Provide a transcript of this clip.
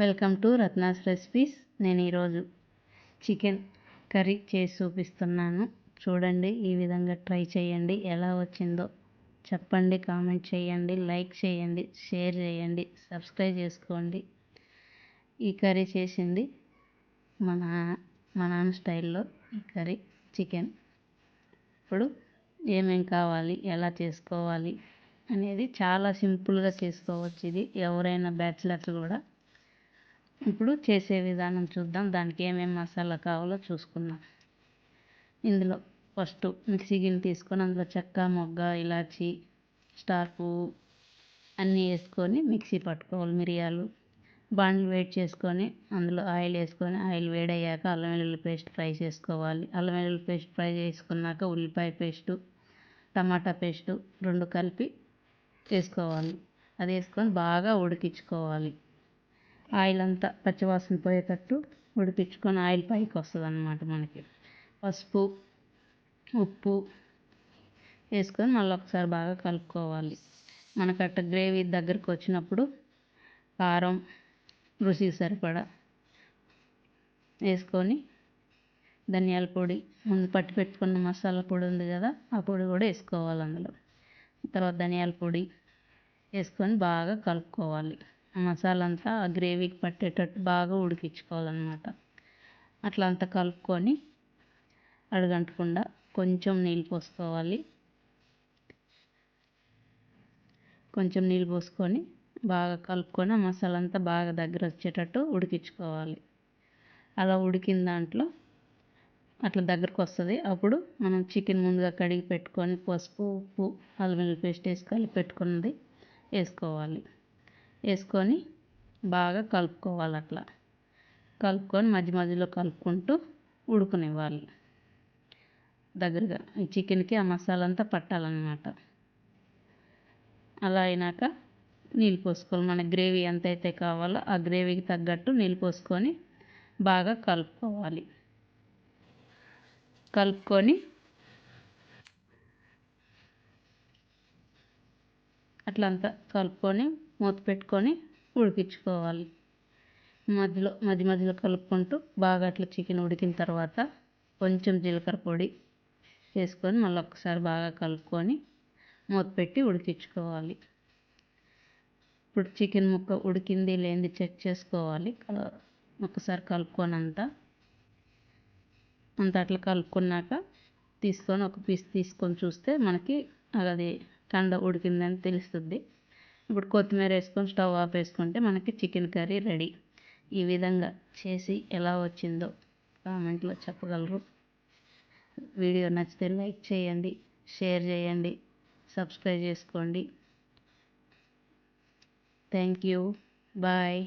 Welcome to Ratna's recipes. నేను ఈరోజు chicken curry చేసి చూపిస్తున్నాను. చూడండి ఈ విధంగా ట్రై చేయండి. ఎలా వచ్చిందో చెప్పండి కామెంట్ చేయండి లైక్ చేయండి షేర్ చేయండి సబ్స్క్రైబ్ చేసుకోండి. ఈ కర్రీ చేసింది మన మా నాన్న స్టైల్లో ఈ కర్రీ చికెన్. ఇప్పుడు ఏమేం కావాలి ఎలా చేసుకోవాలి అనేది చాలా సింపుల్గా చేసుకోవచ్చు ఇది. ఎవరైనా బ్యాచిలర్స్ కూడా ఇప్పుడు చేసే విధానం చూద్దాం. దానికి ఏమేమి మసాలా కావాలో చూసుకుందాం. ఇందులో ఫస్ట్ మిక్సీ గిన్నె తీసుకొని అందులో చెక్క మొగ్గ ఇలాచి స్టార్ పువ్వు అన్నీ వేసుకొని మిక్సీ పట్టుకోవాలి మిరియాలు. బాండ్లు వేడి చేసుకొని అందులో ఆయిల్ వేసుకొని ఆయిల్ వేడయ్యాక అల్లం వెల్లుల్లి పేస్ట్ ఫ్రై చేసుకోవాలి. అల్లం వెల్లుల్లి పేస్ట్ ఫ్రై చేసుకున్నాక ఉల్లిపాయ పేస్టు టమాటా పేస్టు రెండు కలిపి వేసుకోవాలి. అది వేసుకొని బాగా ఉడికించుకోవాలి. ఆయిల్ అంతా పచ్చివాసన పోయేటట్టు ఉడిపించుకొని ఆయిల్ పైకి వస్తుంది అన్నమాట మనకి. పసుపు ఉప్పు వేసుకొని మళ్ళీ ఒకసారి బాగా కలుపుకోవాలి. మనకు అట్ట గ్రేవీ దగ్గరకు వచ్చినప్పుడు కారం రుచికి సరిపడా వేసుకొని ధనియాల పొడి ముందు పట్టి పెట్టుకున్న మసాలా పొడి ఉంది కదా ఆ పొడి కూడా వేసుకోవాలి అందులో. తర్వాత ధనియాల పొడి వేసుకొని బాగా కలుపుకోవాలి. మసాలా అంతా ఆ గ్రేవీకి పట్టేటట్టు బాగా ఉడికించుకోవాలన్నమాట. అట్లా అంతా కలుపుకొని అడగంటకుండా కొంచెం నీళ్ళు పోసుకోవాలి. కొంచెం నీళ్ళు పోసుకొని బాగా కలుపుకొని మసాలా అంతా బాగా దగ్గర వచ్చేటట్టు ఉడికించుకోవాలి. అలా ఉడికిన దాంట్లో అట్లా దగ్గరకు వస్తుంది. అప్పుడు మనం చికెన్ ముందుగా కడిగి పెట్టుకొని పసుపు ఉప్పు అల్లం పేస్ట్ వేసి కలిపి పెట్టుకున్నది వేసుకోవాలి. వేసుకొని బాగా కలుపుకోవాలి అట్లా. కలుపుకొని మధ్య మధ్యలో కలుపుకుంటూ ఉడకనివ్వాలి. దగ్గరగా ఈ చికెన్కి ఆ మసాలా అంతా పట్టాలన్నమాట. అలా అయినాక నీళ్ళు పోసుకోవాలి. మన గ్రేవీ ఎంత అయితే కావాలో ఆ గ్రేవీకి తగ్గట్టు నీళ్ళు పోసుకొని బాగా కలుపుకోవాలి. కలుపుకొని అట్లా అంతా కలుపుకొని మూత పెట్టుకొని ఉడికించుకోవాలి. మధ్యలో మధ్య మధ్యలో కలుపుకుంటూ బాగా అట్లా చికెన్ ఉడికిన తర్వాత కొంచెం జీలకర్ర పొడి వేసుకొని మళ్ళీ ఒకసారి బాగా కలుపుకొని మూత పెట్టి ఉడికించుకోవాలి. ఇప్పుడు చికెన్ ముక్క ఉడికింది లేనిది చెక్ చేసుకోవాలి. ఒకసారి కలుపుకొని అంతా అంత అట్లా కలుపుకున్నాక తీసుకొని ఒక పీస్ తీసుకొని చూస్తే మనకి అది కండ ఉడికిందని తెలుస్తుంది. ఇప్పుడు కొత్తిమీర వేసుకొని స్టవ్ ఆఫ్ వేసుకుంటే మనకి చికెన్ కర్రీ రెడీ. ఈ విధంగా చేసి ఎలా వచ్చిందో కామెంట్లో చెప్పగలరు. వీడియో నచ్చితే లైక్ చేయండి షేర్ చేయండి సబ్స్క్రైబ్ చేసుకోండి. Thank you. బాయ్.